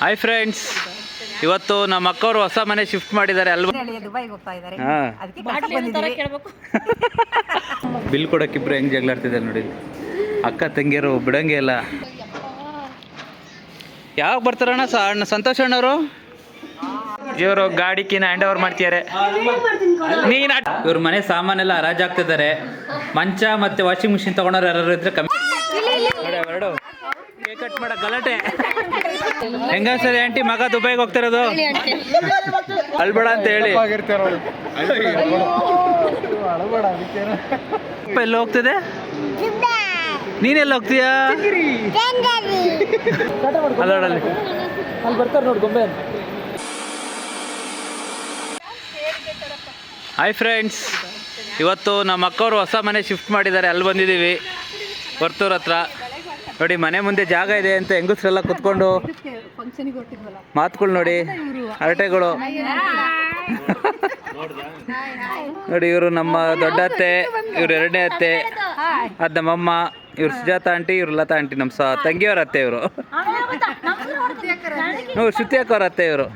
Hi friends ಇವತ್ತು ನಮ್ಮ ಅಕ್ಕವರು ಹೊಸ ಮನೆ ಶಿಫ್ಟ್ ಮಾಡಿದ್ದಾರೆ ಅಲ್ವಾ? ದುಬೈಗೆ ಹೋಗ್ತಾ ಇದ್ದಾರೆ. ಅದಕ್ಕೆ ಕೆಲ್ಸಕ್ಕೆ ಬಂದಿದ್ದೀವಿ. ಬಿಲ್ ಕೊಡಕ್ಕೆ ಇಬ್ರು ಹೆಂಗ್ ಜಗಳಾಡ್ತಿದ್ದಾರೆ ನೋಡಿ. ಅಕ್ಕ ತಂಗಿಯರು ಬಿಡಂಗೆ ಇಲ್ಲ. ಯಾವಾಗ ಬರ್ತಾರಣ್ಣ? ಸ ಅಣ್ಣ ಸಂತೋಷ್ ಅಣ್ಣವರು? ಇವರು ಗಾಡಿಕಿನ ಹ್ಯಾಂಡ್ ಓವರ್ ಮಾಡ್ತಿದ್ದಾರೆ. ನೀನ್ ಇವ್ರ ಮನೆ ಸಾಮಾನೆಲ್ಲ ಹರಾಜಾಗ್ತಿದ್ದಾರೆ. ಮಂಚ ಮತ್ತೆ ವಾಷಿಂಗ್ ಮಿಷಿನ್ ತಗೊಂಡವ್ರು ಯಾರು ಇದ್ರೆ ಕಮ್ಮಿ ಕೇಕ್ ಕಟ್ ಮಾಡ ಗಲಾಟೆ. ಹೆಂಗ ಸರಿ ಆಂಟಿ ಮಗ ದುಬೈಗೆ ಹೋಗ್ತಿರೋದು? ಅಲ್ಬೇಡ ಅಂತ ಹೇಳಿ. ಎಲ್ಲ ಎಲ್ಲಿ ಹೋಗ್ತಿದೆ? ನೀನೆಲ್ಲ ಹೋಗ್ತೀಯಾ? ಅಲ್ಲೋಡಲ್ಲಿ ಅಲ್ಲಿ ಬರ್ತಾರೆ ನೋಡಿ ಗೊಂಬೆ. ಹಾಯ್ ಫ್ರೆಂಡ್ಸ್ ಇವತ್ತು ನಮ್ಮ ಅಕ್ಕವರು ಹೊಸ ಮನೆ ಶಿಫ್ಟ್ ಮಾಡಿದ್ದಾರೆ. ಅಲ್ಲಿ ಬಂದಿದ್ದೀವಿ. ವರ್ತೂರ್ ಹತ್ರ. ನೋಡಿ ಮನೆ ಮುಂದೆ ಜಾಗ ಇದೆ ಅಂತ ಹೆಂಗಸ್ರೆಲ್ಲ ಕುತ್ಕೊಂಡು ಮಾತುಗಳು ನೋಡಿ ಹರಟೆಗಳು. ನೋಡಿ ಇವರು ನಮ್ಮ ದೊಡ್ಡ ಅತ್ತೆ ಇವ್ರು ಎರಡನೇ ಅತ್ತೆ ಅದು ನಮ್ಮಮ್ಮ ಇವ್ರು ಸುಜಾತ ಆಂಟಿ ಇವ್ರು ಲತಾ ಆಂಟಿ ನಮ್ಮ ಸ ತಂಗಿಯವ್ರ ಅತ್ತೆ ಇವರು. ಹ್ಞೂ ಶ್ರುತಿ ಅಕ್ಕವ್ರ ಅತ್ತೆ ಇವರು.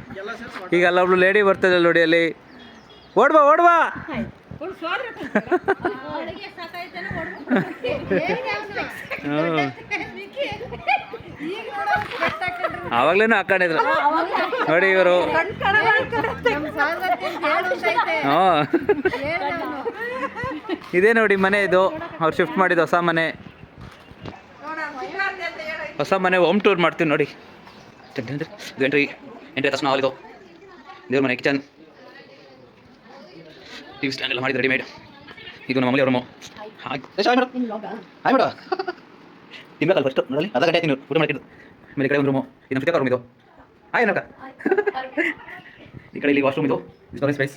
ಈಗ ಅಲ್ಲೊಬ್ಳು ಲೇಡಿ ಬರ್ತದೆ ನೋಡಿ ಅಲ್ಲಿ. ಓಡ್ಬಾ ಓಡ್ಬಾ. ಆವಾಗ್ಲೇನು ಹಾಕೊಂಡಿದ್ರು. ನೋಡಿ ಇವರು. ಇದೇ ನೋಡಿ ಮನೆ ಇದು. ಅವ್ರು ಶಿಫ್ಟ್ ಮಾಡಿದ್ದು ಹೊಸ ಮನೆ. ಹೊಸ ಮನೆ ಹೋಮ್ ಟೂರ್ ಮಾಡ್ತೀವಿ ನೋಡಿ. ಎಂಟ್ರಿ ಎಂಟ್ರಿ ತಕ್ಷಣ ಹಾಲಿದು ದೇವ್ರ ಮನೆ ಕಿಚನ್. ಟಿ ವಿ ಸ್ಟ್ಯಾಂಡ್ ಎಲ್ಲ ಮಾಡಿದ್ದು ರೆಡಿಮೇಡ್ ಇದು ನಮ್ಮ ಮಗಳಿ ರೂಮು ಹಾಯ್ ಮೇಡಮ್. ತಿನ್ಬೇಕಲ್ಲ ಫಸ್ಟ್ ನೋಡಲಿ. ಅರ್ಧ ಗಂಟೆ ನೀವು ಊಟ ಮಾಡಿದ್ದು ಆಮೇಲೆ ಕಡೆ ಒಂದು ರೂಮು ಇದು ನಮ್ಮ ರೂಮ್ ಇದು. ಹಾಯ್ ಏನಕ್ಕ ಈ ಕಡೆ ಇಲ್ಲಿ ವಾಶ್ರೂಮ್ ಇದು. ಸ್ಟೋರೇಜ್ ಸ್ಪೇಸ್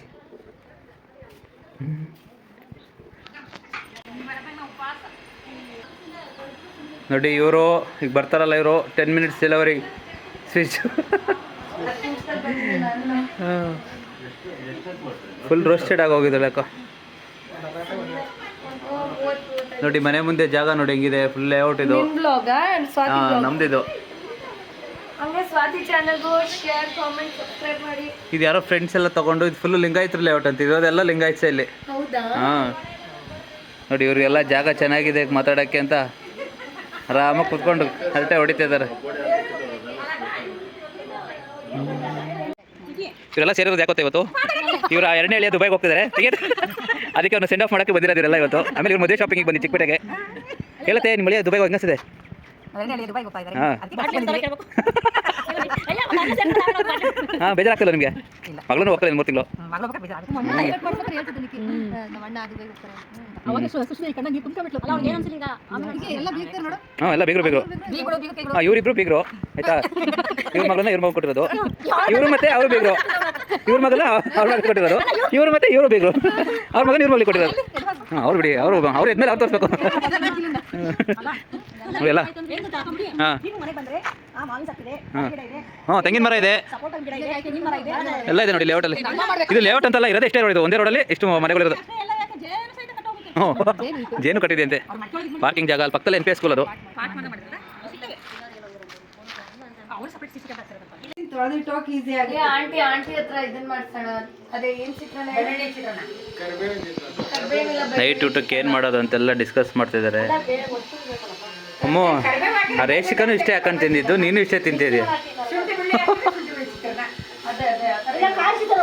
ನೋಡಿ ಇವರು ಈಗ ಬರ್ತಾರಲ್ಲ ಇವರು. Ten minutes delivery switch full roasted ಆಗಿ ಹೋಗಿದ್ದಾಳೆ ಅಕ್ಕ. ನೋಡಿ ಮನೆ ಮುಂದೆ ಜಾಗ ನೋಡಿ ಹೆಂಗಿದೆ? ಫುಲ್ ಲೇಔಟ್ ಇದು. ಬ್ಲಾಗ ಸ್ವಾತಿ ಹಾ ಬ್ಲಾಗ್ ನಮ್ದಿದು. ಹಂಗೆ ಸ್ವಾತಿ ಚಾನಲ್ಗೂ ಶೇರ್ ಕಾಮೆಂಟ್ ಸಬ್ಸ್ಕ್ರೈಬ್ ಮಾಡಿ. ಇದು ಯಾರೋ ಫ್ರೆಂಡ್ಸ್ ಎಲ್ಲ ತಗೊಂಡು ಇದು ಫುಲ್ ಲಿಂಗಾಯತ್ರ ಲೇಔಟ್ ಅಂತ. ಇರೋದೆಲ್ಲ ಲಿಂಗಾಯತ್ಸ ಇಲ್ಲಿ. ಹೌದಾ? ಹಾಂ. ನೋಡಿ ಇವ್ರಿಗೆಲ್ಲ ಜಾಗ ಚೆನ್ನಾಗಿದೆ ಮಾತಾಡೋಕ್ಕೆ ಅಂತ. ಆರಾಮಾಗಿ ಕುತ್ಕೊಂಡು ಹರಟೆ ಹೊಡಿತಿದ್ದಾರೆ ಇವರೆಲ್ಲ ಸೇರಿರೋದು ಯಾಕೋತ ಇವತ್ತು? ಇವರು ಆ ಎರಡನೇ ಹಳ್ಳಿಯ ದುಬೈಗೆ ಹೋಗ್ತಿದ್ದಾರೆ ಅದಕ್ಕೆ ಅವ್ನು ಸೆಂಡ್ ಆಫ್ ಮಾಡೋಕ್ಕೆ ಬಂದಿರೋದಿರಲ್ಲ ಇವತ್ತು. ಆಮೇಲೆ ಇವ್ರು ಮದುವೆ ಶಾಪಿಂಗ್ ಬಂದು ಚಿಕ್ಕಪೇಟೆಗೆ. ಹೇಳುತ್ತೆ ನಿಮ್ಮ ಮಳೆ ದುಬೈಗೆ ಹೆಂಗಸಿದೆ ಹಾ. ಬೇಜಾರಾಗ್ತಿಲ್ಲ ನಿಮಗೆ. ಮಗಳೂ ಹೋಗ್ತಾರೆ ಮೂರು ತಿಂಗಳು. ಹಾಂ ಎಲ್ಲ ಬೀಗರು ಬೀಗರು. ಹಾಂ ಇವರಿಬ್ರು ಬೀಗರು. ಆಯ್ತಾ? ಇವ್ರ ಮಗಳನ್ನ ಇವ್ರ ಮಗ ಕೊಟ್ಟಿರೋದು. ಇವರು ಮತ್ತೆ ಅವರು ಬೀಗರು. ಇವ್ರ ಮಗನ ಅವ್ರ ಮಗ ಕೊಟ್ಟಿರೋದು. ಇವ್ರು ಮತ್ತೆ ಇವರು ಬೇಕು ಅವ್ರ ಮಗನ ಇವ್ರ ಮಗಳಿಗೆ ಕೊಟ್ಟಿರೋದು. ಹಾಂ ಅವ್ರು ಬಿಡಿ ಅವರು ಅವ್ರು ಎದ್ಮೇಲೆ ಅವ್ರು ತೋರಿಸ್ಬೇಕು. ಎಲ್ಲ ಹಾಂ. ಹಾಂ. ತೆಂಗಿನ ಮರ ಇದೆ. ಎಲ್ಲ ಇದೆ ನೋಡಿ ಲೇಔಟಲ್ಲಿ ಇದು ಲೇಔಟ್ ಅಂತಲ್ಲ ಇರೋದೇ ಇಷ್ಟೇ ರೋಡ್ ಇದು. ಒಂದೇ ರೋಡಲ್ಲಿ ಇಷ್ಟು ಮನೆಗಳಿರೋದು ಹ್ಞೂ ಜೇನು ಕಟ್ಟಿದೆ ಅಂತೆ. ಪಾರ್ಕಿಂಗ್ ಜಾಗ ಅಲ್ಲಿ ಪಕ್ಕದಲ್ಲಿ ಎನ್ ಪಿ ಎಸ್ ಸ್ಕೂಲ್ ಅದು ತೊಳೆದಿಟ್ಟೋಕೆ ಈಸಿ ಆಗಿ ಏ ಆಂಟಿ ಆಂಟಿ ಹತ್ರ ಇದನ್ನ ಮಾಡ್ಸೋಣ. ಅದೇ ಏನ್ ಕರ್ಬೇವಿಲ್ಲ ನೈಟ್ ಊಟಕ್ಕೆ ಏನು ಮಾಡೋದು ಅಂತೆಲ್ಲ ಡಿಸ್ಕಸ್ ಮಾಡ್ತಿದ್ದಾರೆ ಬೇರೆ ಆ ರೇಷಿಕನು ಇಷ್ಟೇ ಹಾಕೊಂಡು ತಿಂದಿದ್ದು ನೀನು ಇಷ್ಟೇ ತಿಂತಿದ್ಯಾ ಅದೇ ಅದೇ ಆ ಥರ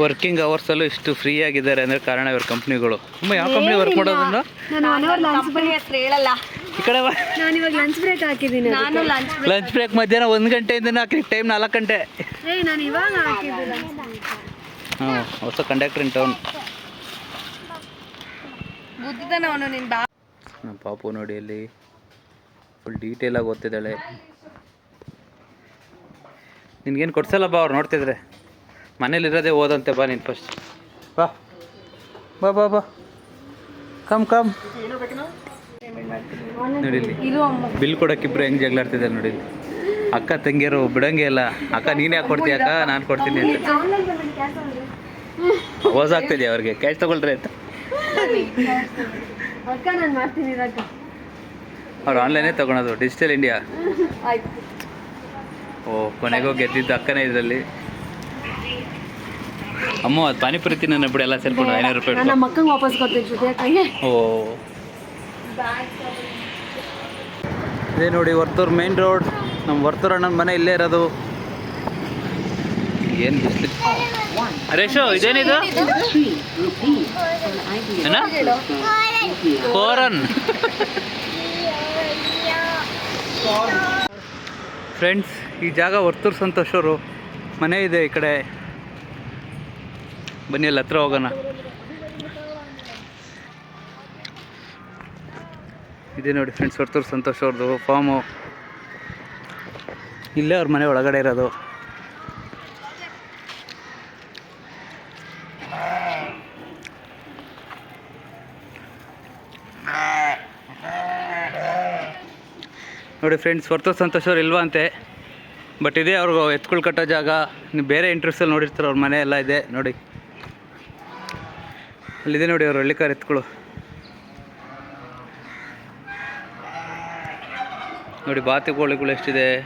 ವರ್ಕಿಂಗ್ ಅವರ್ಸಲ್ಲೂ ಇಷ್ಟು ಫ್ರೀ ಆಗಿದ್ದಾರೆ ಅಂದರೆ ಕಾರಣ ಇವ್ರ ಕಂಪ್ನಿಗಳು ಅಮ್ಮ ಯಾವ ಕಂಪ್ನಿ ವರ್ಕ್ ಮಾಡೋದ್ರಿಂದ ನಾನು ಒನ್ ಅವರ್ ಲಂಚ್ ಹೇಳಲ್ಲ. ಈ ಕಡೆ ನಾನು ಇವಾಗ ಲಂಚ್ ಬ್ರೇಕ್ ಹಾಕಿದ್ದೀನಿ ನಾನು ಲಂಚ್ ಲಂಚ್ ಬ್ರೇಕ್ ಮಧ್ಯಾಹ್ನ ಒಂದು ಗಂಟೆಯಿಂದ ಹಾಕಿ ಟೈಮ್ ನಾಲ್ಕು ಗಂಟೆ. ಏ ನಾನು ಇವಾಗ ಹಾಕಿದ್ದೀನಿ ಹ್ಞೂ ಹೊಸ ಕಂಡಕ್ಟರ್ ಇನ್ ಟೌನ್ ಬುದ್ಧಿದಾನ ಅವನು ನಿನ್ ಬಾ. ನಮ್ಮ ಪಾಪು ನೋಡಿ ಅಲ್ಲಿ ಫುಲ್ ಡೀಟೇಲಾಗಿ ಓದ್ತಿದ್ದಾಳೆ. ನಿನ್ಗೇನು ಕೊಡ್ಸಲ್ಲ ಬಾ ಅವ್ರು ನೋಡ್ತಿದ್ರೆ. ಮನೇಲಿರೋದೇ ಓದಂತೆ ಬಾ ನೀನು ಫಸ್ಟ್ ಬಾ. ಬಾ ಬಾ ಬಾ. ಕಮ್ ಕಮ್ ನೋಡಿ ಬಿಲ್ ಕೊಡಕ್ಕೆ ಇಬ್ರು ಹೆಂಗ್ ಜಗಳಾಡ್ತಿದ್ದಾರೆ ನೋಡಿ ಅಕ್ಕ ತಂಗಿಯರು ಬಿಡಂಗೆ ಇಲ್ಲ. ಅಕ್ಕ ನೀನೇ ಯಾಕೆ ಕೊಡ್ತೀಯ ಅಕ್ಕ? ನಾನು ಕೊಡ್ತೀನಿ ಅಂತ. ಓಸ್ ಆಗ್ತಿದ್ಯಾ ಅವ್ರಿಗೆ? ಕ್ಯಾಶ್ ತಗೊಳ್ರಿ ಅಂತ. ಅವ್ರು ಆನ್ಲೈನೇ ತಗೊಳೋದು ಡಿಜಿಟಲ್ ಇಂಡಿಯಾ ಓ ಕೊನೆಗೂ ಗೆದ್ದಿದ್ದು ಅಕ್ಕನೇ ಇದರಲ್ಲಿ. ಅಮ್ಮ ಅದು ಪಾನಿಪುರಿ ತಿನ್ನ ಬಿಡಿ ಎಲ್ಲ ಸೇರ್ಕೊಂಡು ಐನೂರು ರೂಪಾಯಿ ಓ. ಇದೇ ನೋಡಿ ವರ್ತೂರ್ ಮೇನ್ ರೋಡ್ ನಮ್ಮ ವರ್ತೂರ್ ಅಣ್ಣನ ಮನೆ ಇಲ್ಲೇ ಇರೋದು. ಏನು ಬಿಸ್ಲಿ. ರೇಷು ಇದೇನಿದು? ಕೋರನ್. ಫ್ರೆಂಡ್ಸ್ ಈ ಜಾಗ ವರ್ತೂರ್ ಸಂತೋಷರು ಮನೆ ಇದೆ ಈ ಕಡೆ. ಬನ್ನಿ, ಅಲ್ಲಿ ಹತ್ರ ಹೋಗೋಣ. ಇದೆ ನೋಡಿ ಫ್ರೆಂಡ್ಸ್ ವರ್ತೂರ್ ಸಂತೋಷ್ ಅವ್ರದ್ದು ಫಾರ್ಮು ಇಲ್ಲೇ ಅವ್ರ ಮನೆ ಒಳಗಡೆ ಇರೋದು. ನೋಡಿ ಫ್ರೆಂಡ್ಸ್ ವರ್ತೂರ್ ಸಂತೋಷ್ ಅವ್ರು ಇಲ್ವಾ ಅಂತೆ? ಬಟ್ ಇದೇ ಅವ್ರಿಗೆ ಎತ್ಕೊಳ್ ಕಟ್ಟೋ ಜಾಗ. ನೀವು ಬೇರೆ ಇಂಟ್ರೆಸ್ಟಲ್ಲಿ ನೋಡಿರ್ತಾರೆ, ಅವ್ರ ಮನೆ ಎಲ್ಲ ಇದೆ. ನೋಡಿ. ಅಲ್ಲಿದೆ ನೋಡಿ ಅವ್ರು ಹಳ್ಳಿಕಾರ್ ಎತ್ಕೊಳು. ನೋಡಿ ಬಾತುಕೋಳಿಗಳು ಎಷ್ಟಿದೆ?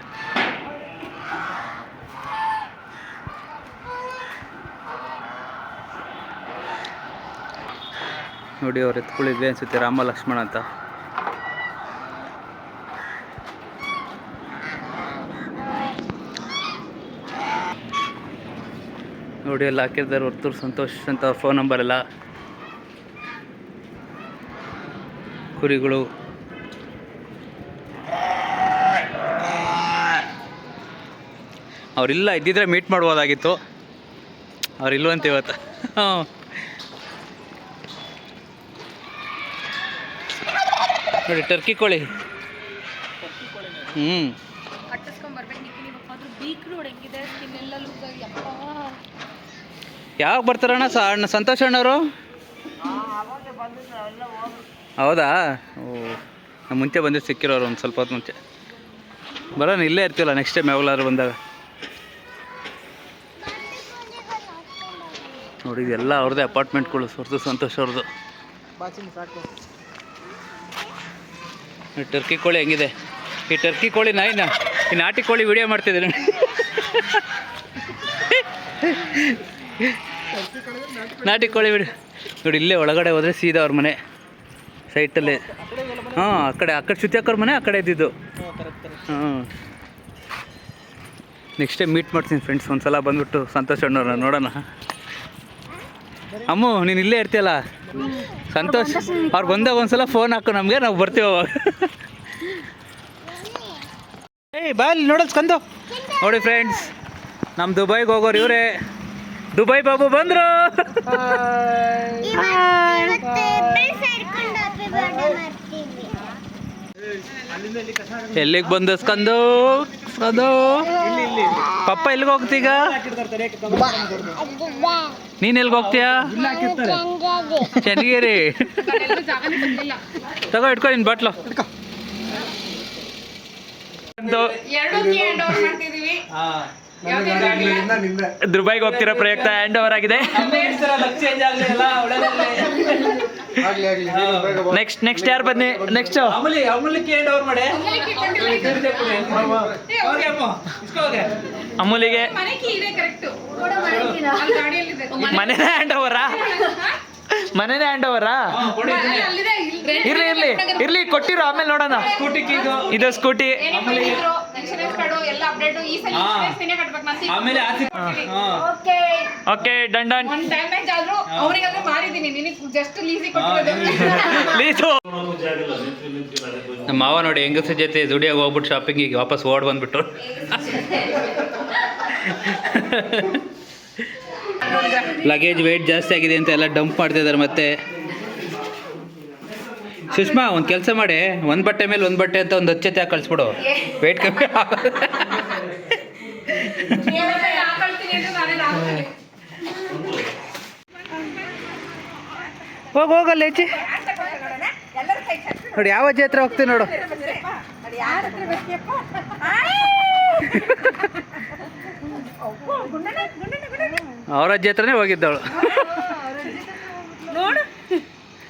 ನೋಡಿ, ಅವ್ರು ಎತ್ಕೊಳ್ಳಿದ್ವಿ ಅನ್ಸುತ್ತೆ? ರಾಮ ಲಕ್ಷ್ಮಣ ಅಂತ. ನೋಡಿ, ಎಲ್ಲ ಹಾಕಿದ್ದಾರೆ ಹೊರ್ತೂರು ಸಂತೋಷ್ ಅಂತ. ಫೋನ್ ನಂಬರ್ ಎಲ್ಲ. ಕುರಿಗಳು. ಅವರಿಲ್ಲ ಇದ್ದಿದ್ರೆ ಮೀಟ್ ಮಾಡ್ಬೋದಾಗಿತ್ತು. ಅವ್ರಿಲ್ವಂತ ಇವತ್ತು? ನೋಡಿ ಟರ್ಕಿ ಕೋಳಿ. ಹ್ಞೂ ಯಾವಾಗ ಬರ್ತಾರಣ್ಣ ಸ, ಅಣ್ಣ, ಸಂತೋಷ ಅಣ್ಣವರು? ಹೌದಾ? ಓ ಮುಂಚೆ ಬಂದಿದ್ದು ಸಿಕ್ಕಿರೋರು ಒಂದು ಸ್ವಲ್ಪ ಹೊತ್ತು ಮುಂಚೆ. ಬರೋಣ, ಇಲ್ಲೇ ಇರ್ತೀವಲ್ಲ ನೆಕ್ಸ್ಟ್ ಟೈಮ್ ಯಾವಾಗಲಾದ್ರು ಬಂದಾಗ. ನೋಡಿ, ಇದೆಲ್ಲ ಅವ್ರದ್ದೇ ಅಪಾರ್ಟ್ಮೆಂಟ್ಗಳು. ಸ್ವರ್ದು ಸಂತೋಷ್ ಅವ್ರದ್ದು. ಟರ್ಕಿ ಕೋಳಿ ಹೆಂಗಿದೆ? ಈ ಟರ್ಕಿ ಕೋಳಿ ನಾಯಿನ ಈ ನಾಟಿ ಕೋಳಿ ವಿಡಿಯೋ ಮಾಡ್ತಿದ್ದೀನಿ ನಾಟಿ ಕೋಳಿ ವಿಡಿಯೋ ನೋಡಿ, ಇಲ್ಲೇ ಒಳಗಡೆ ಹೋದರೆ ಸೀದಾ ಅವ್ರ ಮನೆ. ಸೈಟಲ್ಲಿ. ಹಾಂ, ಆ ಕಡೆ ಆ ಕಡೆ ಶುಚಿ ಮನೆ, ಆ ಕಡೆ ಇದ್ದಿದ್ದು. ಹಾಂ. ನೆಕ್ಸ್ಟ್ ಟೈಮ್ ಮೀಟ್ ಮಾಡ್ತೀನಿ ಫ್ರೆಂಡ್ಸ್ ಒಂದು ಸಲ ಬಂದುಬಿಟ್ಟು ಸಂತೋಷ್ ಅಣ್ಣವ್ರನ್ನ ನೋಡೋಣ. ಅಮ್ಮು ನೀನು ಇಲ್ಲೇ ಇರ್ತೀಯಲ್ಲ? ಸಂತೋಷ್ ಅವ್ರು ಬಂದಾಗ ಒಂದ್ಸಲ ಫೋನ್ ಹಾಕು ನಮಗೆ ನಾವು ಬರ್ತೀವಿ ಅವಾಗ. ಏಯ್ ಬಾ ಅಲ್ಲಿ ನೋಡಲ್ಸ್ ಸ್ಕಂದು. ನೋಡಿ ಫ್ರೆಂಡ್ಸ್ ನಮ್ಮ ದುಬೈಗೆ ಹೋಗೋರು ಇವರೇ. ದುಬೈ ಬಾಬು ಬಂದರು. ಎಲ್ಲಿಗೆ ಬಂದ ಸ್ಕಂದು? ಸ್ಕಂದು? ಪಪ್ಪ ಎಲ್ಲಿಗೆ ಹೋಗ್ತೀಗ? ನೀನು ಎಲ್ಲಿಗೆ ಹೋಗ್ತೀಯಾ? ಚನ್ನಗಿರಿ. ತಗೋ ಇಟ್ಕೊ ನಿನ್ ಬಾಟ್ಲು. ದುಬೈಗೆ ಹೋಗ್ತಿರೋ ಪ್ರಯುಕ್ತ ಹ್ಯಾಂಡ್ ಓವರ್ ಆಗಿದೆ. ನೆಕ್ಸ್ಟ್ ನೆಕ್ಸ್ಟ್ ಯಾರು ಬನ್ನಿ? ನೆಕ್ಸ್ಟ್ ಅಮೂಲಿ ಅಮೂಲಿಗೆ ಹ್ಯಾಂಡ್ ಓವರ್ ಮಾಡಿ ಅಮೂಲಿಗೆ ಮನೆನೇ ಹ್ಯಾಂಡ್ ಓವರಾ ಮನೆನೇ ಹ್ಯಾಂಡ್ ಓವರಾ ಇರ್ಲಿ ಇರ್ಲಿ. ಇರ್ಲಿ ಕೊಟ್ಟಿರೋ ಆಮೇಲೆ ನೋಡೋಣ. ಇದು ಸ್ಕೂಟಿ ಆಮೇಲೆ ಓಕೆ. Okay done done. ನಮ್ಮ ಮಾವ ನೋಡಿ ಹೆಂಗಸ ಜೊತೆ ದುಡಿಯಾಗ ಹೋಗ್ಬಿಟ್ಟು ಶಾಪಿಂಗಿಗೆ ವಾಪಸ್ ಓಡ್ ಬಂದ್ಬಿಟ್ರು. ಲಗೇಜ್ ವೆಯ್ಟ್ ಜಾಸ್ತಿ ಆಗಿದೆ ಅಂತ ಎಲ್ಲ ಡಂಪ್ ಮಾಡ್ತಿದ್ದಾರೆ ಮತ್ತೆ. ಸುಷ್ಮಾ ಒಂದು ಕೆಲಸ ಮಾಡಿ. ಒಂದು ಬಟ್ಟೆ ಮೇಲೆ ಒಂದು ಬಟ್ಟೆ ಅಂತ ಒಂದು ಹಚ್ಚತೆ ಹಾಕಿ ಕಳಿಸ್ಬಿಡು. ವೆಯ್ಟ್ ಕಮ್ಮಿ ಹೋಗ ಹೋಗಲ್ಲ ಹೆಚ್ಚಿ ನೋಡಿ ಯಾವ ಅಜ್ಜಿ ಹತ್ರ ಹೋಗ್ತೀನಿ ನೋಡು. ಅವ್ರ ಅಜ್ಜಿ ಹತ್ರನೇ ಹೋಗಿದ್ದವಳು.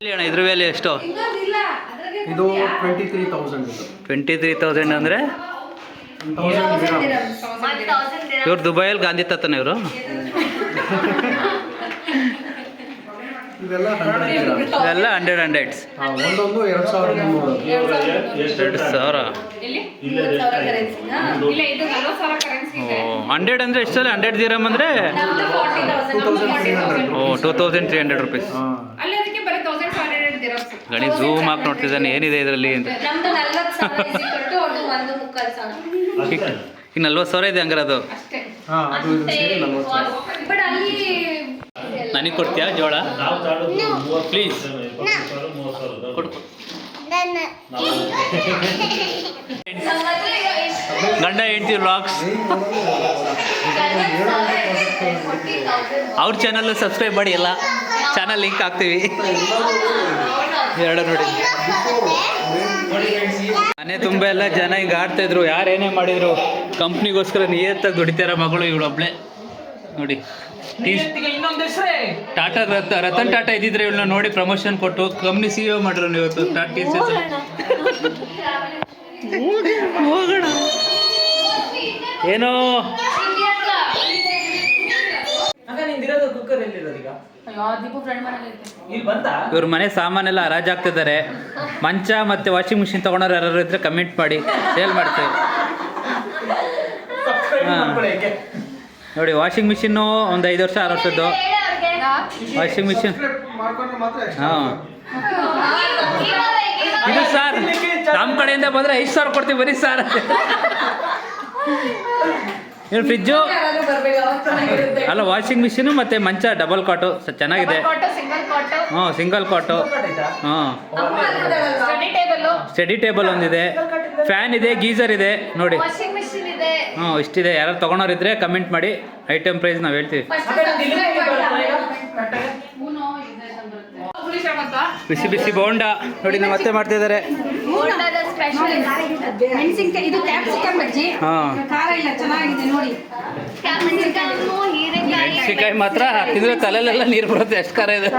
ಇಲ್ಲಿ ಅಣ್ಣ ಇದ್ರ ಮೇಲೆ ಎಷ್ಟು? ಇದು ಟ್ವೆಂಟಿ ತ್ರೀ ತೌಸಂಡ್ ಇದು ಟ್ವೆಂಟಿ ತ್ರೀ ತೌಸಂಡ್ ಅಂದರೆ? ಇವ್ರು ದುಬೈಯಲ್ಲಿ ಗಾಂಧಿ ತಾತನ ಇವರು? ಎಲ್ಲ ಹಂಡ್ರೆಡ್ ಹಂಡ್ರೆಡ್ಸ್ ಒಂದೊಂದು ಎರಡು ಎರಡು ಸಾವಿರ. ಇಲ್ಲಿ ಇಲ್ಲ ಇದು ನಲ್ವತ್ತು ಸಾವಿರ ಕರೆನ್ಸಿ ಇದೆ. ಹಂಡ್ರೆಡ್ ಅಂದರೆ ಎಷ್ಟಲ್ಲಿ ಹಂಡ್ರೆಡ್ ದಿರಮ್ ಅಂದರೆ? ಓ two thousand three hundred rupees ಗಣಿ ಝೂಮ್ ಹಾಕಿ ನೋಡ್ತಿದ್ದಾನೆ ಏನಿದೆ ಇದರಲ್ಲಿ ಅಂತ. ಈಗ ನಲ್ವತ್ತು ಸಾವಿರ ಇದೆ ಹಂಗಾರೆ ಅದು? ಅಷ್ಟೇ. ಹಾಂ ಅದು ಇದು ಸೇರಿ ಬಟ್ ಅಲ್ಲಿ ನನಗೆ ಕೊಡ್ತೀಯಾ ಜೋಳ? ಪ್ಲೀಸ್ ಕೊಡು ಗಂಡ ಹೆಂಡ್ತಿ ವ್ಲಾಗ್ಸ್ ಅವ್ರ ಚಾನಲ್ಲು ಸಬ್ಸ್ಕ್ರೈಬ್ ಮಾಡಿ ಎಲ್ಲ. ಚಾನಲ್ ಲಿಂಕ್ ಹಾಕ್ತೀವಿ. ಎರಡು ನೋಡಿ. ಮನೆ ತುಂಬ ಎಲ್ಲ ಜನ ಹಿಂಗೆ ಆಡ್ತಾ ಇದ್ರು. ಯಾರು ಏನೇ ಮಾಡಿದ್ರು ಕಂಪ್ನಿಗೋಸ್ಕರ ನಿಯತ್ತಾಗಿ ದುಡಿತಾರ ಮಗಳು ಇವಳೊಬ್ಳೆ ನೋಡಿ. ಟಾಟಾ ರತ, ರತನ್ ಟಾಟಾ ಇದ್ದಿದ್ರೆ ಇವಳನ್ನ ನೋಡಿ ಪ್ರಮೋಷನ್ ಕೊಟ್ಟು ಕಂಪ್ನಿ ಸಿ ಒ ಮಾಡ್ರು ಇವತ್ತು. ಟಾಟಾ ಹೋಗೋಣ. ಏನೋ? ಇವ್ರ ಮನೆ ಸಾಮಾನೆಲ್ಲ ಹರಾಜಾಗ್ತಿದ್ದಾರೆ ಮಂಚ ಮತ್ತೆ ವಾಷಿಂಗ್ ಮಿಷಿನ್ ತಗೊಂಡವ್ರು ಯಾರು ಇದ್ರೆ ಕಮೆಂಟ್ ಮಾಡಿ ಸೇಲ್ ಮಾಡ್ತೇವೆ. ಹಾಂ. ನೋಡಿ ವಾಷಿಂಗ್ ಮಿಷಿನ್ನು ಒಂದು ಐದು ವರ್ಷ ಆರು ವರ್ಷದ್ದು. ವಾಷಿಂಗ್ ಮಿಷಿನ್ ಹಾಂ. ಇದು ಸರ್ ನಮ್ಮ ಕಡೆಯಿಂದ ಬಂದರೆ ಐದು ಸಾವಿರ ಕೊಡ್ತೀವಿ ಬರೀ ಸರ್. ಏನು ಫ್ರಿಜ್ಜು ಅಲ್ಲ ವಾಷಿಂಗ್ ಮಿಷಿನು ಮತ್ತು ಮಂಚ ಡಬಲ್ ಕಾಟು ಚೆನ್ನಾಗಿದೆ. ಹ್ಞೂ ಸಿಂಗಲ್ ಕಾಟು ಹ್ಞೂ ಸ್ಟಡಿ ಟೇಬಲ್ ಒಂದಿದೆ. ಫ್ಯಾನ್ ಇದೆ. ಗೀಸರ್ ಇದೆ ನೋಡಿ. ಹ್ಞೂ ಇಷ್ಟಿದೆ. ಯಾರು ತೊಗೊಳೋರಿದ್ರೆ ಕಮೆಂಟ್ ಮಾಡಿ. ಐಟಮ್ ಪ್ರೈಸ್ ನಾವು ಹೇಳ್ತೀವಿ. ಬಿಸಿ ಬಿಸಿ ಬೋಂಡ. ನೋಡಿ ನಮ್ಮ ಮತ್ತೆ ಮಾಡ್ತಿದ್ದಾರೆ. ಮೆಣಸಿನ್ಕಾಯಿ ಇದು ಕ್ಯಾಪ್ಸಿಕಮ್ ಬಜ್ಜಿ ಹಾಂ. ಖಾರ ಇಲ್ಲ ಚೆನ್ನಾಗಿದೆ ನೋಡಿ. ಕ್ಯಾಪ್ಸಿಕಮ್ ಹೀರೆಕಾಯಿ. ಮೆಣಸಿನ್ಕಾಯಿ ಮಾತ್ರ ತಿಂದ್ರೆ ತಲೆಲೆಲ್ಲ ನೀರು ಬರುತ್ತೆ ಎಷ್ಟು ಖಾರ ಇದೆ.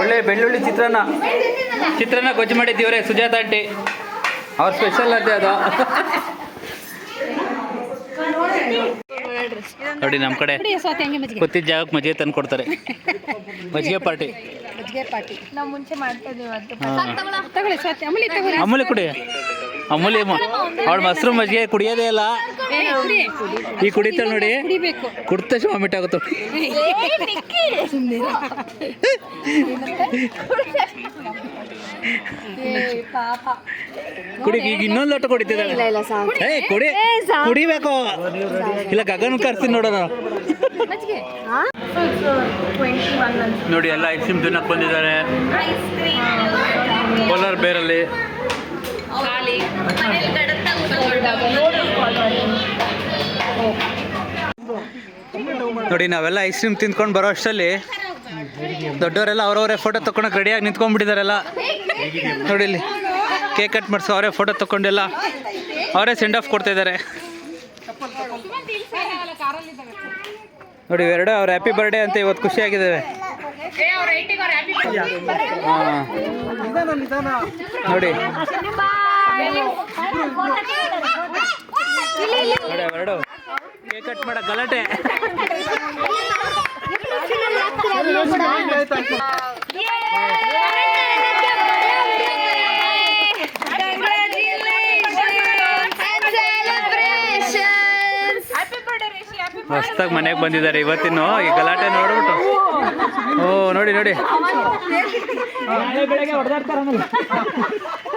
ಒಳ್ಳೆ ಬೆಳ್ಳುಳ್ಳಿ ಚಿತ್ರಾನ್ನ. ಚಿತ್ರಾನ್ನ ಗೊಜ್ಜು ಮಾಡಿದ್ದೀವ್ರೆ ಸುಜಾತ ಆಂಟಿ. ಅವ್ರ ಸ್ಪೆಷಲ್ ಅದೇ ಅದು. ನೋಡಿ ನಮ್ಮ ಕಡೆ ಗೊತ್ತಿದ್ದ ಜಾಗಕ್ಕೆ ಮಜ್ಜಿಗೆ ತಂದು ಕೊಡ್ತಾರೆ. ಮಜ್ಜಿಗೆ ಪಾರ್ಟಿ. ಮಜ್ಜಿಗೆ ಪಾರ್ಟಿ. ನಾವು ಮುಂಚೆ ಮಾಡ್ತಾ ಅಮೂಲಿ ತಗೊಳ್ಳಿ. ಅಮೂಲಿ ಕುಡಿ. ಅಮೂಲಿ ಅವಳು ಮೊಸರು ಮಜ್ಜಿಗೆ ಕುಡಿಯೋದೇ ಇಲ್ಲ. ಈ ಕುಡಿತಾಳೆ ನೋಡಿ. ಕುಡ್ತಾ ಕುಡಿದ ತಕ್ಷಣ ವಾಮಿಟ್ ಆಗುತ್ತೆ ಕುಡಿ ಈಗ ಇನ್ನೊಂದು ಲೋಟ ಕುಡಿತಿದ್ದಾಳೆ. ಏ ಕುಡಿ ಕುಡಿಬೇಕು. ಇಲ್ಲ ಗಗನ್ ಕರ್ಸಿ ನೋಡೋಣ ನೋಡಿ ಎಲ್ಲ ಐಸ್ ಕ್ರೀಮ್ ತಿನ್ನಕ್ಕೆ ಬಂದಿದ್ದಾರೆ. ಕೋಲಾರ ಬೇರಲ್ಲಿ. ನೋಡಿ ನಾವೆಲ್ಲ ಐಸ್ ಕ್ರೀಮ್ ತಿಂದ್ಕೊಂಡು ಬರೋ ಅಷ್ಟರಲ್ಲಿ ದೊಡ್ಡವರೆಲ್ಲ ಅವ್ರವರೇ ಫೋಟೋ ತಗೊಳಕ್ ರೆಡಿಯಾಗಿ ನಿಂತ್ಕೊಂಡ್ಬಿಟ್ಟಿದಾರೆಲ್ಲ ನೋಡಿ ಇಲ್ಲಿ ಕೇಕ್ ಕಟ್ ಮಾಡಿಸೋ, ಅವರೇ ಫೋಟೋ ತಗೊಂಡೆಲ್ಲ ಅವರೇ ಸೆಂಡ್ ಆಫ್ ಕೊಡ್ತಾ ಇದ್ದಾರೆ. ನೋಡಿ, ಇವೆರಡು ಅವ್ರ ಹ್ಯಾಪಿ ಬರ್ಡೇ ಅಂತ ಇವತ್ತು ಹ್ಯಾಪಿ ಹಾಂ. ನೋಡಿ. ಎರಡು ಕೇಕ್ ಕಟ್ ಮಾಡೋ ಗಲಾಟೆ ಹ್ಯಾಪಿ ಬರ್ಡೇ ರೇಷಿ ಹ್ಯಾಪಿ ಹೊಸ್ದಾಗಿ ಮನೆಗೆ ಬಂದಿದ್ದಾರೆ ಇವತ್ತಿನ ಈ ಗಲಾಟೆ ನೋಡ್ಬಿಟ್ಟು. ಓ ನೋಡಿ ನೋಡಿ.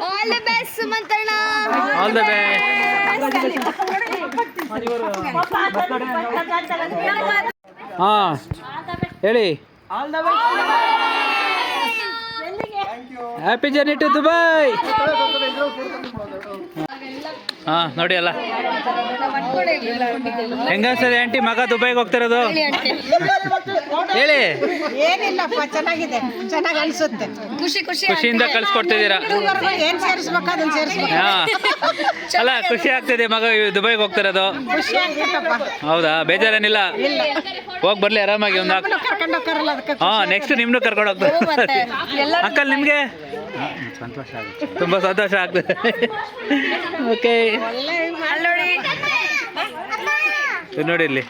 ಆಲ್ ದಿ ಬೆಸ್ಟ್ ಸುಮಂತಣ್ಣ. ಆಲ್ ದ ಬೆಸ್ಟ್ ಹಾಂ ಹೇಳಿ. ಹ್ಯಾಪಿ ಜರ್ನಿ ಟು ದುಬೈ ಹಾಂ ನೋಡಿ ಅಲ್ಲ. ಹೆಂಗನ್ಸದೆ ಆಂಟಿ ಮಗ ದುಬೈಗೆ ಹೋಗ್ತಿರೋದು? ಹೇಳಿ ಏನಿಲ್ಲಪ್ಪ ಚೆನ್ನಾಗಿದೆ. ಚೆನ್ನಾಗಿ ಅನ್ಸುತ್ತೆ. ಖುಷಿ ಖುಷಿ ಖುಷಿಯಿಂದ ಕಳ್ಸ್ಕೊಡ್ತಿದ್ದೀರಾ? ಏನು ಏನ್ ಸೇರಿಸ್ಬೇಕು ಅದನ್ನ ಸೇರಿಸ್ಬೇಕು. ಹಾ. ಅಲ್ಲ ಖುಷಿ ಆಗ್ತಿದೆ ಮಗ ದುಬೈಗೆ ಹೋಗ್ತಿರೋದು. ಹೌದಾ? ಬೇಜಾರೇನಿಲ್ಲ? ಹೋಗಿ ಬರ್ಲಿ ಆರಾಮಾಗಿ ಒಂದು ಹಾ ನೆಕ್ಸ್ಟ್ ನಿಮ್ನು ಕರ್ಕೊಂಡು ಹೋಗ್ತಾರೆ. ಅಂಕಲ್ ನಿಮ್ಗೆ? ತುಂಬಾ ಸಂತೋಷ ಆಗ್ತದೆ. ಓಕೆ ನೋಡಿ ಇಲ್ಲಿ.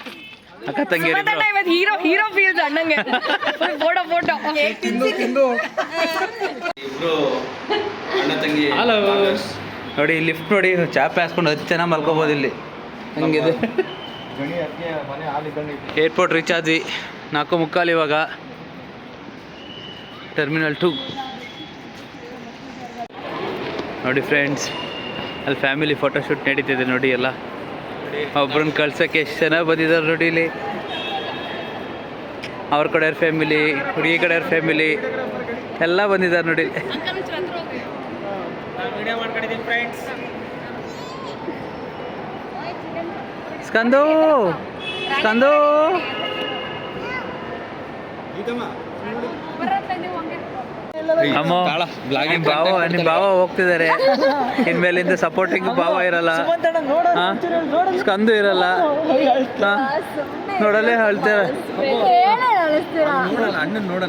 ಅಕ್ಕ ತಂಗಿ ಇವತ್ತು ಹೀರೋ ಹೀರೋ ಫೀಲ್ ಅಣ್ಣಂಗೆ. ಫೋಟೋ ಫೋಟೋ ಹಲೋ ನೋಡಿ ಲಿಫ್ಟ್ ನೋಡಿ ಚಾಪೆ ಹಾಸ್ಕೊಂಡು ಹತ್ತು ಜನ ಮಲ್ಕೋಬೋದು ಇಲ್ಲಿ. ಹಂಗಿದೆ? ಏರ್ಪೋರ್ಟ್ ರೀಚ್ ಆದ್ವಿ ನಾಲ್ಕು ಮುಕ್ಕಾಲು ಇವಾಗ. ಟರ್ಮಿನಲ್ ಟು ನೋಡಿ ಫ್ರೆಂಡ್ಸ್ ಅಲ್ಲಿ ಫ್ಯಾಮಿಲಿ ಫೋಟೋಶೂಟ್ ನಡೀತಿದೆ ನೋಡಿ ಎಲ್ಲ. ಒಬ್ರನ್ನ ಕಳ್ಸೋಕ್ಕೆ ಎಷ್ಟು ಜನ ಬಂದಿದ್ದಾರೆ ನೋಡಿ ಇಲ್ಲಿ. ಅವ್ರ ಕಡೆಯವ್ರ ಫ್ಯಾಮಿಲಿ ಹುಡುಗಿ ಕಡೆಯವ್ರ ಫ್ಯಾಮಿಲಿ ಎಲ್ಲ ಬಂದಿದ್ದಾರೆ ನೋಡಿ. ಸ್ಕಂದು ಸ್ಕಂದು. ಅಮ್ಮ ನಿಮ್ ಭಾವ ನಿಮ್ ಭಾವ ಹೋಗ್ತಿದ್ದಾರೆ ಇನ್ಮೇಲಿಂದ ಸಪೋರ್ಟಿಂಗ್ ಭಾವ ಇರಲ್ಲ? ಸ್ಕಂದು ಇರಲ್ಲ. ನೋಡಲೇ ಅಳ್ತಾರೆ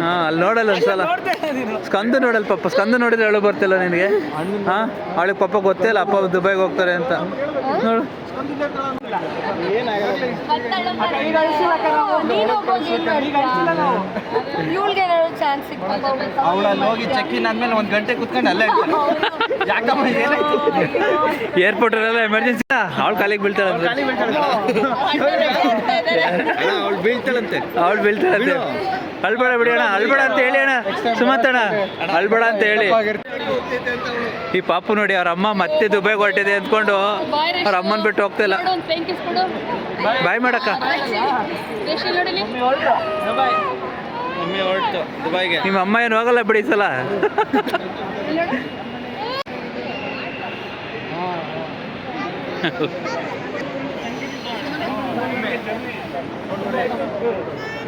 ಹಾ ಅಲ್ಲಿ ನೋಡಲ್ಲ ಒಂದ್ಸಲ. ಸ್ಕಂದು ನೋಡಲ್ಲ ಪಾಪ ಸ್ಕಂದು ನೋಡಿದ್ರೆ ಅಳು ಬರ್ತಿಲ್ಲ ನಿನಗೆ. ಹಾ? ಅವಳಿಗೆ ಪಾಪ ಗೊತ್ತೇ ಇಲ್ಲ ಅಪ್ಪ ದುಬೈಗೆ ಹೋಗ್ತಾರೆ ಅಂತ. ನೋಡು. ಅವಳಲ್ಲಿ ಹೋಗಿ ಚೆಕ್ ಇನ್ ಆದ್ಮೇಲೆ ಒಂದ್ ಗಂಟೆ ಕುತ್ಕೊಂಡು ಅಲ್ಲೇ. ಯಾಕಮ್ಮ ಏನಾಯ್ತು? ಏರ್ಪೋರ್ಟ್ ಅಲ್ಲ ಎಮರ್ಜೆನ್ಸಿ ಅವಳು ಕಾಲಿಗೆ ಬೀಳ್ತಾಳಂತೆ ಅವಳು ಬೀಳ್ತಾಳಂತೆ. ಅವಳು ಬೀಳ್ತಾಳಂತೆ. ಅಳ್ಬೇಡ ಬಿಡಿ ಅಣ್ಣ ಅಳ್ಬೇಡ ಅಂತ ಹೇಳಿ ಅಣ್ಣ. ಸುಮಂತಣ್ಣ ಅಳ್ಬೇಡ ಅಂತ ಹೇಳಿ. ಈ ಪಾಪು ನೋಡಿ ಅವ್ರ ಅಮ್ಮ ಮತ್ತೆ ದುಬೈಗೆ ಹೊರಟಿದೆ ಅಂದ್ಕೊಂಡು ಅವ್ರ ಅಮ್ಮನ ಬಿಟ್ಟು ಹೋಗ್ತಿಲ್ಲ ಬಾಯ್ ಮಾಡಕ್ಕ ನಿಮ್ಮ ಅಮ್ಮ ಏನು ಹೋಗಲ್ಲ ಬಿಡಿ ಸಲ.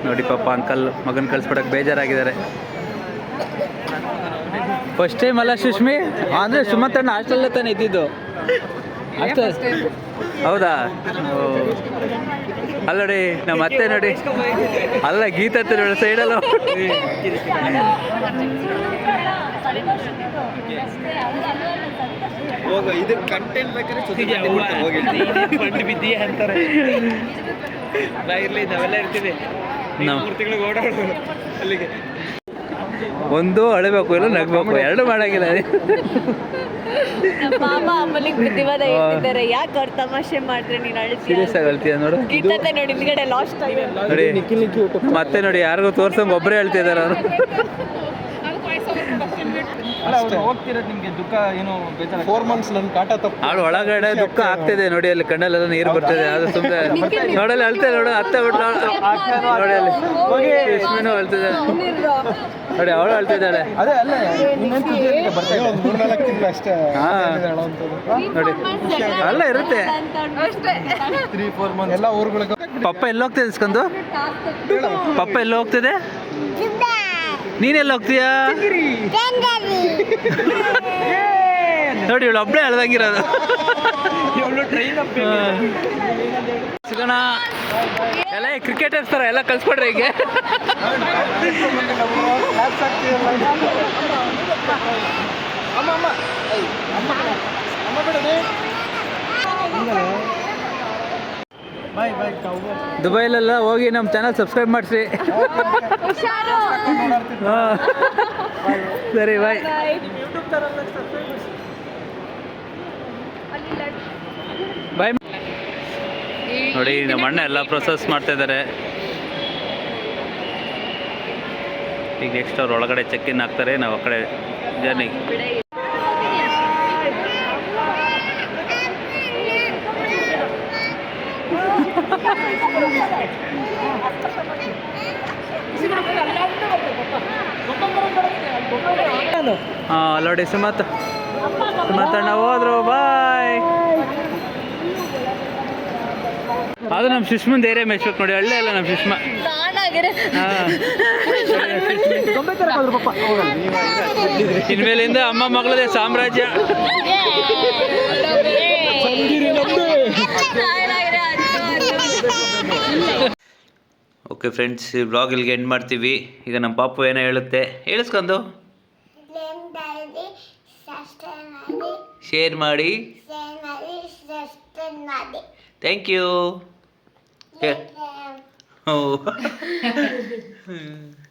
ನೋಡಿ ಪಾಪ ಅಂಕಲ್ ಮಗನ್ ಕಳ್ಸ್ಬಿಡಕ್ ಬೇಜಾರಾಗಿದ್ದಾರೆ. ಫಸ್ಟ್ ಟೈಮ್ ಅಲ್ಲ ಸುಷ್ಮಿ? ಅಂದ್ರೆ ಸುಮಂತಣ್ಣ ಹಾಸ್ಟೆಲ್ ತಾನೇ ಇದ್ದಿದ್ದು. ಹಾಸ್ಟೆಲ್ ಹೌದಾ? ಅಲ್ಲಡಿ ಅಲ್ಲ ನೋಡಿ. ನಮ್ಮ ಅತ್ತೆ ನೋಡಿ ಅಲ್ಲ. ಗೀತ ನೋಡಿ ಸೈಡಲ್ಲ ಒಂದು ಅಳಬೇಕು ಇಲ್ಲ ನಗ್ಬೇಕು. ಎರಡು ಮಾಡಂಗಿಲ್ಲ. ಮಾಮ ಅಮ್ಮನಿಗೆ ಬುದ್ಧಿವಾದ ಹೇಳ್ತಿದ್ದಾರೆ. ಯಾಕೆ ಅವ್ರು ತಮಾಷೆ ಮಾಡಿದ್ರೆ ನೀನು ಅಳ್ತೀಯ ಸೀರಿಯಸ್ ಆಗಿ ಅಳ್ತೀಯ ನೋಡು? ಗೀತತೆ ನೋಡಿ ಹಿಂದ್ಗಡೆ ಲಾಸ್ಟ್ ಆಗಿದೆ ನೋಡಿ ಮತ್ತೆ ನೋಡಿ ಯಾರಿಗೂ ತೋರ್ಸಂಗ್ ಒಬ್ಬರೇ ಹೇಳ್ತಿದ್ದಾರೆ ಅವರು ಅಲ್ಲ ಅವ್ರು ಹೋಗ್ತಿರೋದು ನಿಮ್ಗೆ ದುಃಖ ಏನೋ ಬೇಜಾರ ಫೋರ್ ಮಂತ್ಸ್ ನನ್ನ ಕಾಟ ತಪ್ಪು ಅವಳು ಒಳಗಡೆ ದುಃಖ ಆಗ್ತಿದೆ ನೋಡಿ ಅಲ್ಲಿ ಕಣ್ಣಲ್ಲೆಲ್ಲ ನೀರು ಬರ್ತಿದೆ ಅದು ಸುಮ್ಮನೆ ನೋಡಲ್ಲಿ ಅಳ್ತೆ ನೋಡು ಅತ್ತೆ ಬಿಟ್ಟು ನೋಡಿ. ಅಲ್ಲಿ. ಸುಮ್ಮನೆ ಅಳ್ತಿದೆ ನೋಡಿ ಅವಳು ಅಳ್ತಿದ್ದಾಳೆ. ಅದೇ ಅಲ್ಲ ಅಷ್ಟೇ ನೋಡಿ. ಅಲ್ಲ ಇರುತ್ತೆ. ತ್ರೀ ಫೋರ್ ಮಂತ್ ಎಲ್ಲ ಊರುಗಳಿಗೆ ಪಪ್ಪ ಎಲ್ಲೋಗ್ತಿದೆ ಇಸ್ಕೊಂಡು ಪಪ್ಪ ಎಲ್ಲಿ ಹೋಗ್ತಿದೆ ನೀನೆಲ್ಲ ಹೋಗ್ತೀಯಾ? ನೋಡಿ ಇವಳು ಒಬ್ಬಳೇ ಅಳ್ದಂಗಿರೋದು. ಸಿಗೋಣ. ಎಲ್ಲ ಕ್ರಿಕೆಟರ್ಸ್ ಥರ ಎಲ್ಲ ಕಲ್ಸ್ಕೊಡ್ರಿ ಹೀಗೆ. ದುಬೈಲೆಲ್ಲ ಹೋಗಿ ನಮ್ಮ ಚಾನಲ್ ಸಬ್ಸ್ಕ್ರೈಬ್ ಮಾಡಿಸಿ. ಹಾಂ. ಸರಿ ಬಾಯ್ ಬಾಯ್ ನೋಡಿ ನಮ್ಮ ಅಣ್ಣ ಎಲ್ಲ ಪ್ರೊಸೆಸ್ ಮಾಡ್ತಾ ಇದ್ದಾರೆ ಈಗ ನೆಕ್ಸ್ಟ್ ಅವ್ರು ಒಳಗಡೆ ಚೆಕ್ ಇನ್ ಆಗ್ತಾರೆ ನಾವು ಆ ಕಡೆ ಜರ್ನಿ ಹಾಂ ನೋಡಿ ಸುಮತ್ ಅಣ್ಣ ಹೋದ್ರು ಬಾಯ್ ಅದು ನಮ್ಮ ಸುಷ್ಮನ್ ಧೈರ್ಯ ಮೆಚ್ಬೇಕು ನೋಡಿ ಹಳ್ಳಿ ಅಲ್ಲ ನಮ್ಮ ಸುಷ್ಮಾ ಇನ್ಮೇಲಿಂದ ಅಮ್ಮ ಮಗಳದೇ ಸಾಮ್ರಾಜ್ಯ ಓಕೆ ಫ್ರೆಂಡ್ಸ್ ಈ ಬ್ಲಾಗ್ ಇಲ್ಲಿಗೆ ಎಂಡ್ ಮಾಡ್ತೀವಿ. ಈಗ ನಮ್ಮ ಪಾಪು ಏನೋ ಹೇಳುತ್ತೆ. ಹೇಳಿಸ್ಕೊಂಡು ಶೇರ್ ಮಾಡಿ. Thank you O.